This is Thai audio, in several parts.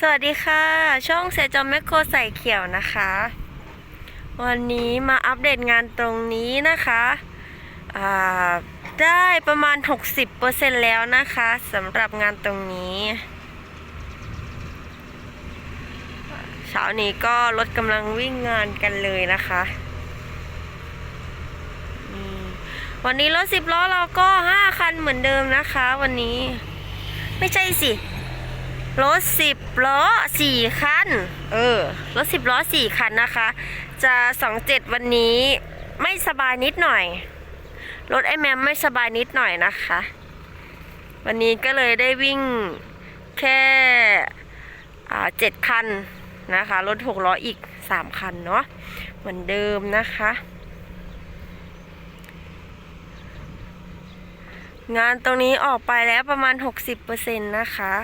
สวัสดีค่ะ ช่องเซจอมแมคโครใส่เขียวนะคะ วันนี้มาอัปเดตงานตรงนี้นะคะได้ประมาณ 60%แล้วนะคะสำหรับงานตรงนี้เช้านี้ก็รถกำลังวิ่งงานกันเลยนะคะวันนี้รถสิบล้อเราก็ 5 คันเหมือนเดิมนะคะ วันนี้ไม่ใช่สิรถสิบ ล้อสี่คัน เออ รถสิบล้อสี่คันนะคะ จะสองเจ็ดวันนี้ไม่สบายนิดหน่อย รถไอแมมไม่สบายนิดหน่อยนะคะ วันนี้ก็เลยได้วิ่งแค่เจ็ดคันนะคะ รถหกล้ออีกสามคันเนาะ เหมือนเดิมนะคะ งานตรงนี้ออกไปแล้วประมาณ 60%นะคะ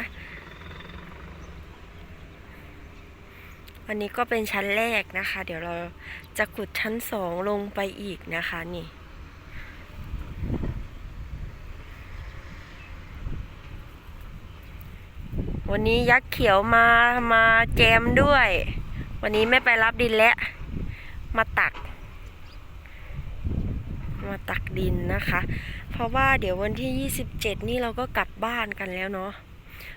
อันนี้ก็เป็นชั้นแรกนะคะ เดี๋ยวเราจะขุดชั้นสองลงไปอีกนะคะนี่ วันนี้ยักษ์เขียวมามาแจมด้วย วันนี้ไม่ไปรับดินแล้ว มาตัก มาตักดินนะคะ เพราะว่าเดี๋ยววันที่ 27 นี่เราก็กลับบ้านกันแล้วเนาะ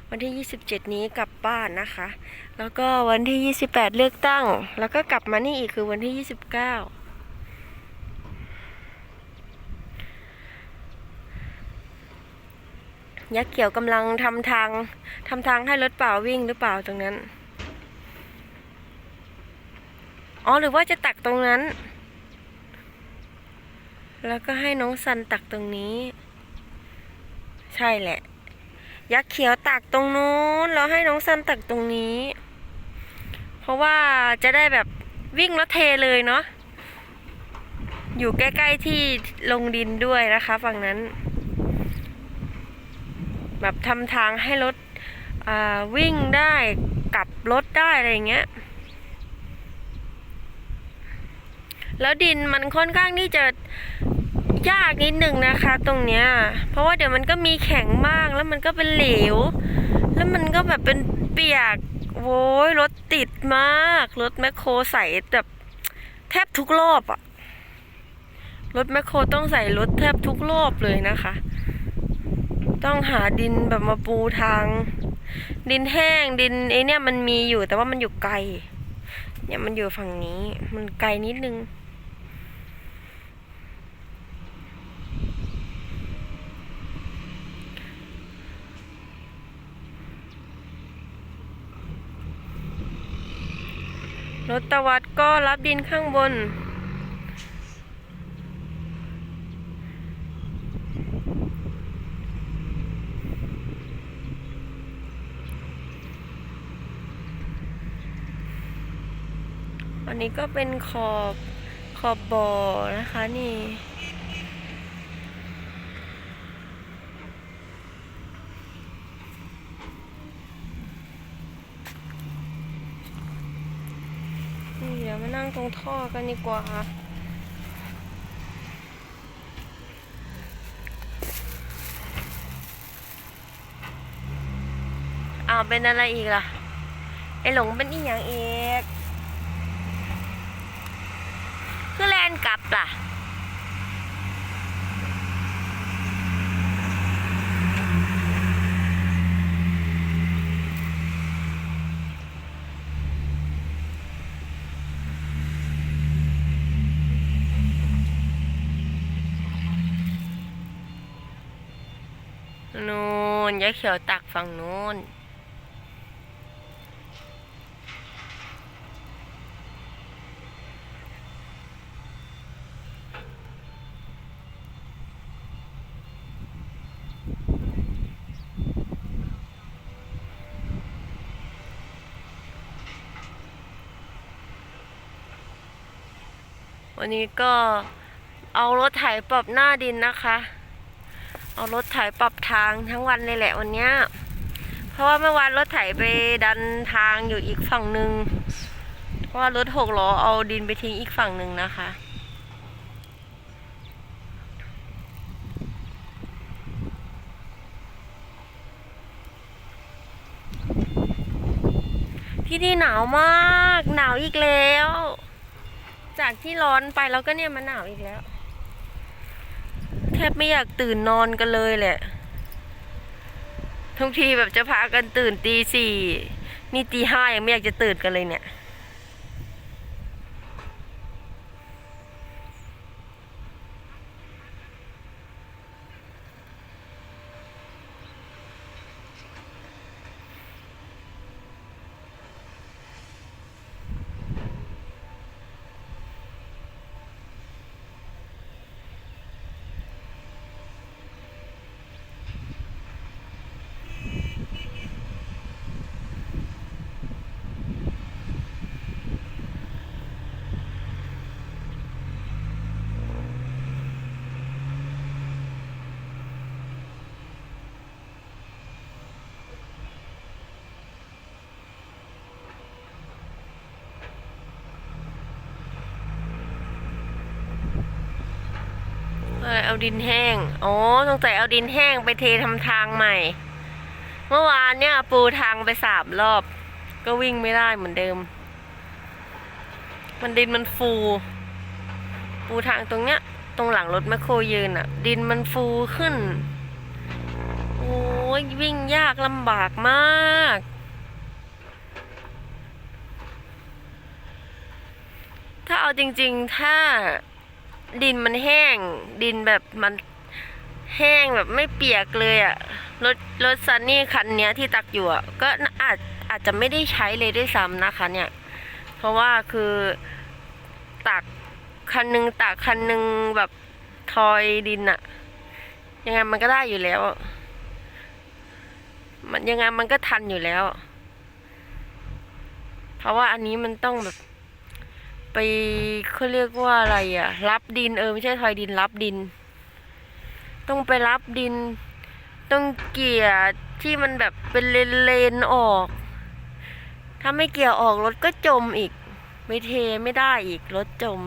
วันที่ 27 นี้กลับบ้านนะคะ แล้วก็วันที่ 28 เลือกตั้ง แล้วก็กลับมานี่อีกคือวันที่ 29ยักษ์เขียวกำลังทำทางทำทางให้รถเปล่าวิ่งหรือเปล่าตรงนั้น อ๋อหรือว่าจะตักตรงนั้น แล้วก็ให้น้องซันตักตรงนี้ ใช่แหละ ยักษ์เขียวตักตรงนู้นแล้วให้น้องซันตักตรงนี้ เพราะว่าจะได้แบบวิ่งแล้วเทเลยเนาะอยู่ใกล้ ๆ ที่ลงดินด้วยนะคะฝั่งนั้น แบบทำทางให้รถวิ่งได้กลับรถได้อะไรอย่างเงี้ยแล้วดินมันค่อนข้างที่จะ ยากนิดหนึ่งนะคะ ตรงเนี้ย เพราะว่าเดี๋ยวมันก็มีแข็งมากแล้วมันก็เป็นเหลว แล้วมันก็แบบเป็นเปียกโว้ยรถติดมาก รถแมคโครใส่แบบแทบทุกรอบอะรถแมคโครต้องใส่รถแทบทุกรอบเลยนะคะ ต้องหาดินแบบมาปูทาง ดินแห้งดินไอเนี่ยมันมีอยู่แต่ว่ามันอยู่ไกล เนี่ยมันอยู่ฝั่งนี้ มันไกลนิดนึง รถตะวัดก็รับดินข้างบน อันนี้ก็เป็นขอบขอบบ่อนะคะนี่นี่เดี๋ยวมา นั่งตรงท่อกันดีกว่าอ้าวเป็นอะไรอีกล่ะ ไอหลงเป็นอีหยังเอกคือแลนกลับล่ะ นูน ยายเขียวตักฝั่งนู้น วันนี้ก็เอารถไถปรับหน้าดินนะคะ เอารถไถปรับทางทั้งวันเลยแหละวันเนี้ย เพราะว่าเมื่อวานรถไถไปดันทางอยู่อีกฝั่งหนึ่งเพราะว่ารถหกล้อเอาดินไปทิ้งอีกฝั่งหนึ่งนะคะที่นี่หนาวมาก หนาวอีกแล้ว จากที่ร้อนไปแล้วก็เนี่ยมันหนาวอีกแล้ว แทบไม่อยากตื่นนอนกันเลยแหละ ทุกทีแบบจะพากันตื่นตีสี่นี่ตีห้ายังไม่อยากจะตื่นกันเลยเนี่ย เอาดินแห้ง อ๋อสงสัยเอาดินแห้งไปเททำทางใหม่ เมื่อวานเนี่ยปูทางไปสามรอบ ก็วิ่งไม่ได้เหมือนเดิม มันดินมันฟู ปูทางตรงเนี้ย ตรงหลังรถแมคโครยืนอะดินมันฟูขึ้น โอ้ยวิ่งยากลำบากมากถ้าเอาจริง ๆ ถ้า ดินมันแห้ง ดินแบบมันแห้งแบบไม่เปียกเลยอะรถรถซันนี่คันเนี้ยที่ตักอยู่อะก็อาจอาจจะไม่ได้ใช้เลยด้วยซ้ำนะคะเนี่ย เพราะว่าคือตักคันหนึงตักคันหนึงแบบทอยดินอะยังไงมันก็ได้อยู่แล้ว มันยังไงมันก็ทันอยู่แล้ว เพราะว่าอันนี้มันต้องแบบ ไปเขาเรียกว่าอะไรอะรับดินเออไม่ใช่ทอยดินรับดิน ต้องไปรับดิน ต้องเกี่ยที่มันแบบเป็นเลนเลนออก ถ้าไม่เกี่ยออกรถก็จมอีก ไม่เทไม่ได้อีกรถจม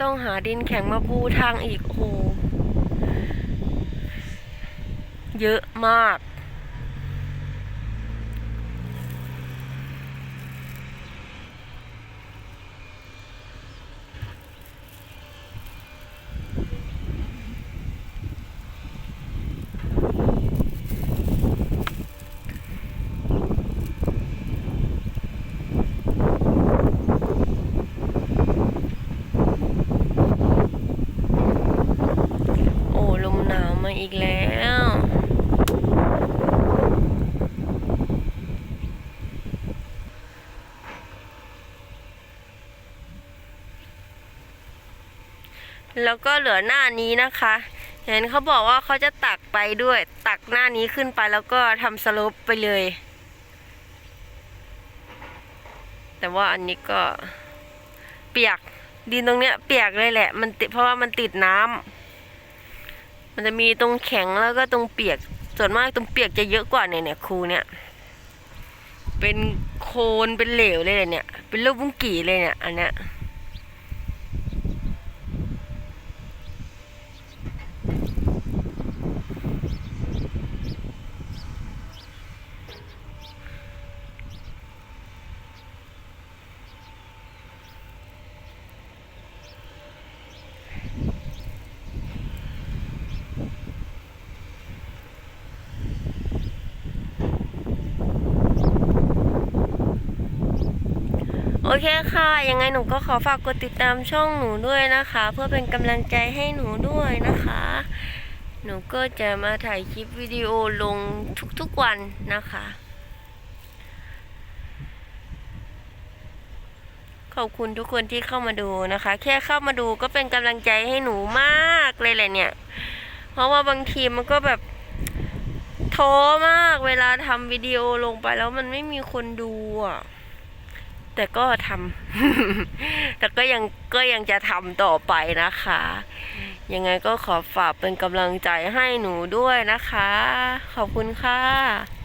ต้องหาดินแข็งมาปูทางอีกโอ้โหเยอะมาก โอ้ล มาอีกแล้วแล้วก็เหลือหน้านี้นะคะ เห็นเขาบอกว่าเขาจะตักไปด้วย ตักหน้านี้ขึ้นไปแล้วก็ทำสลปไปเลย แต่ว่าอันนี้ก็เปียกดินตรงเนี้ยเปียกเลยแหละ มันติดเพราะว่ามันติดน้ำ มันจะมีตรงแข็งแล้วก็ตรงเปียก ส่วนมากตรงเปียกจะเยอะกว่าเนี่ยเนี่ยครูเนี่ย เป็นโคลนเป็นเหลวเลยเนี่ย เป็นลูกบุ้งกี่เลยเนี่ย อันเนี้ย เคค่ะ ยังไงหนูก็ขอฝากกดติดตามช่องหนูด้วยนะคะ เพื่อเป็นกำลังใจให้หนูด้วยนะคะ หนูก็จะมาถ่ายคลิปวิดีโอลงทุกๆวันนะคะ ขอบคุณทุกคนที่เข้ามาดูนะคะ แค่เข้ามาดูก็เป็นกำลังใจให้หนูมากเลยแหละเนี่ย เพราะว่าบางทีมันก็แบบท้อมากเวลาทำวิดีโอลงไปแล้วมันไม่มีคนดูอะ แต่ก็ทำ แต่ก็ยังก็ยังจะทำต่อไปนะคะ ยังไงก็ขอฝากเป็นกำลังใจให้หนูด้วยนะคะ ขอบคุณค่ะ